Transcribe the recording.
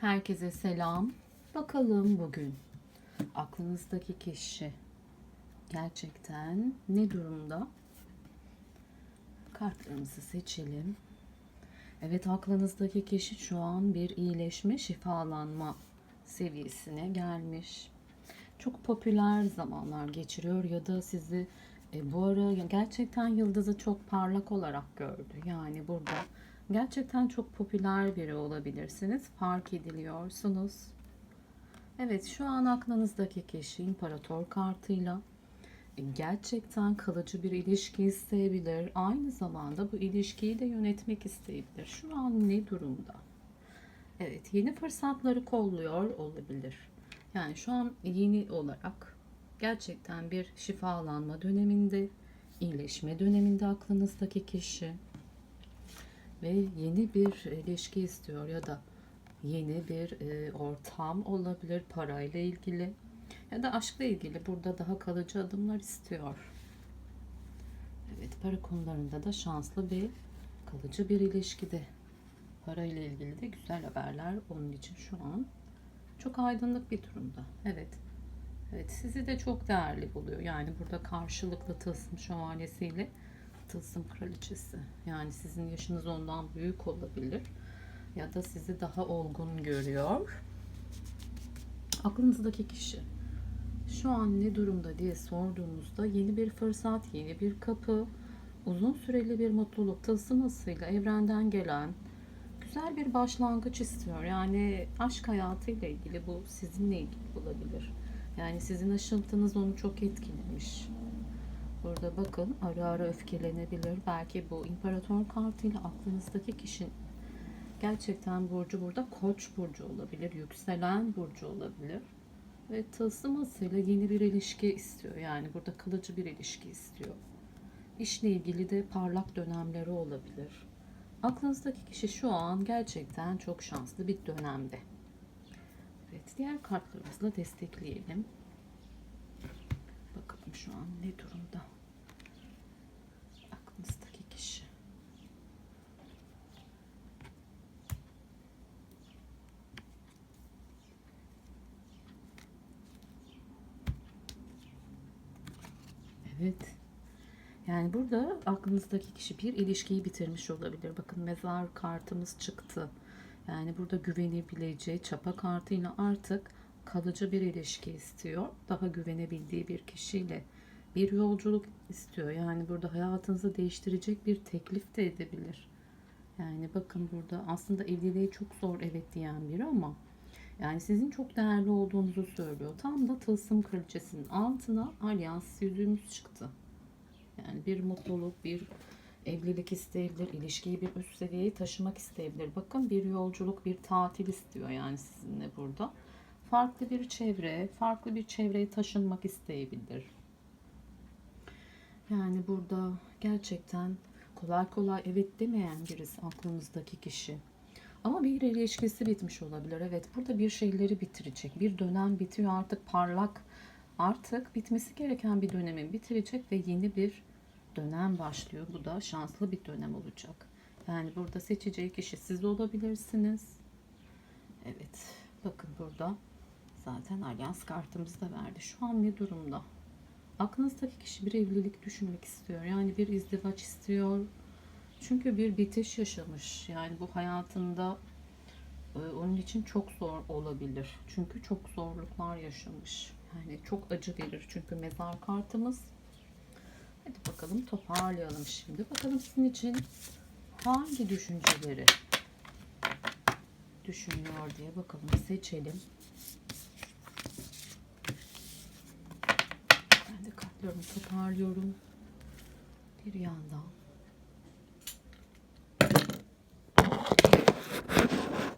Herkese selam. Bakalım bugün aklınızdaki kişi gerçekten ne durumda? Kartlarımızı seçelim. Evet aklınızdaki kişi şu an bir iyileşme, şifalanma seviyesine gelmiş. Çok popüler zamanlar geçiriyor ya da sizi e, bu ara gerçekten yıldızı çok parlak olarak gördü. Yani burada gerçekten çok popüler biri olabilirsiniz. Fark ediliyorsunuz. Evet şu an aklınızdaki kişi imparator kartıyla e, gerçekten kalıcı bir ilişki isteyebilir. Aynı zamanda bu ilişkiyi de yönetmek isteyebilir. Şu an ne durumda? Evet yeni fırsatları kolluyor olabilir. Yani şu an yeni olarak gerçekten bir şifalanma döneminde, iyileşme döneminde aklınızdaki kişi ve yeni bir ilişki istiyor ya da yeni bir e, ortam olabilir parayla ilgili ya da aşkla ilgili burada daha kalıcı adımlar istiyor. Evet para konularında da şanslı ve kalıcı bir ilişkide parayla ilgili de güzel haberler onun için şu an çok aydınlık bir durumda. Evet. Evet sizi de çok değerli buluyor. Yani burada karşılıklı tılsım şövalyesiyle tılsım kraliçesi. Yani sizin yaşınız ondan büyük olabilir. Ya da sizi daha olgun görüyor. Aklınızdaki kişi şu an ne durumda diye sorduğunuzda yeni bir fırsat, yeni bir kapı, uzun süreli bir mutluluk tılsım hızıyla evrenden gelen güzel bir başlangıç istiyor. Yani aşk hayatıyla ilgili bu sizinle ilgili olabilir. Yani sizin ışıltınız onu çok etkilemiş. Burada bakın ara ara öfkelenebilir. Belki bu imparator kartıyla aklınızdaki kişinin gerçekten burcu burada koç burcu olabilir. Yükselen burcu olabilir. Ve tılsım hızıyla yeni bir ilişki istiyor. Yani burada kalıcı bir ilişki istiyor. İşle ilgili de parlak dönemleri olabilir. Aklınızdaki kişi şu an gerçekten çok şanslı bir dönemde. Evet, diğer kartlarımızla destekleyelim. Bakalım şu an ne durumda. Aklınızdaki kişi. Evet. Yani burada aklınızdaki kişi bir ilişkiyi bitirmiş olabilir. Bakın mezar kartımız çıktı. Yani burada güvenebileceği çapa kartıyla artık kalıcı bir ilişki istiyor. Daha güvenebildiği bir kişiyle bir yolculuk istiyor. Yani burada hayatınızı değiştirecek bir teklif de edebilir. Yani bakın burada aslında evliliği çok zor evet diyen biri ama yani sizin çok değerli olduğunuzu söylüyor. Tam da tılsım kraliçesinin altına alyans yüzüğümüz çıktı. Yani bir mutluluk, bir evlilik isteyebilir, ilişkiyi bir üst seviyeye taşımak isteyebilir. Bakın bir yolculuk, bir tatil istiyor yani sizinle burada. Farklı bir çevre, farklı bir çevreye taşınmak isteyebilir. Yani burada gerçekten kolay kolay evet demeyen birisi aklınızdaki kişi. Ama bir ilişkisi bitmiş olabilir. Evet burada bir şeyleri bitirecek. Bir dönem bitiyor artık parlak. Artık bitmesi gereken bir dönemi bitirecek ve yeni bir dönem başlıyor. Bu da şanslı bir dönem olacak. Yani burada seçeceği kişi siz olabilirsiniz. Evet. Bakın burada zaten alyans kartımızı da verdi. Şu an ne durumda? Aklınızdaki kişi bir evlilik düşünmek istiyor. Yani bir izdivaç istiyor. Çünkü bir bitiş yaşamış. Yani bu hayatında e, onun için çok zor olabilir. Çünkü çok zorluklar yaşamış. Yani çok acı verir. Çünkü mezar kartımız. Hadi bakalım toparlayalım şimdi. Bakalım sizin için hangi düşünceleri düşünüyor diye bakalım seçelim. Ben de kartlarımı toparlıyorum. Bir yandan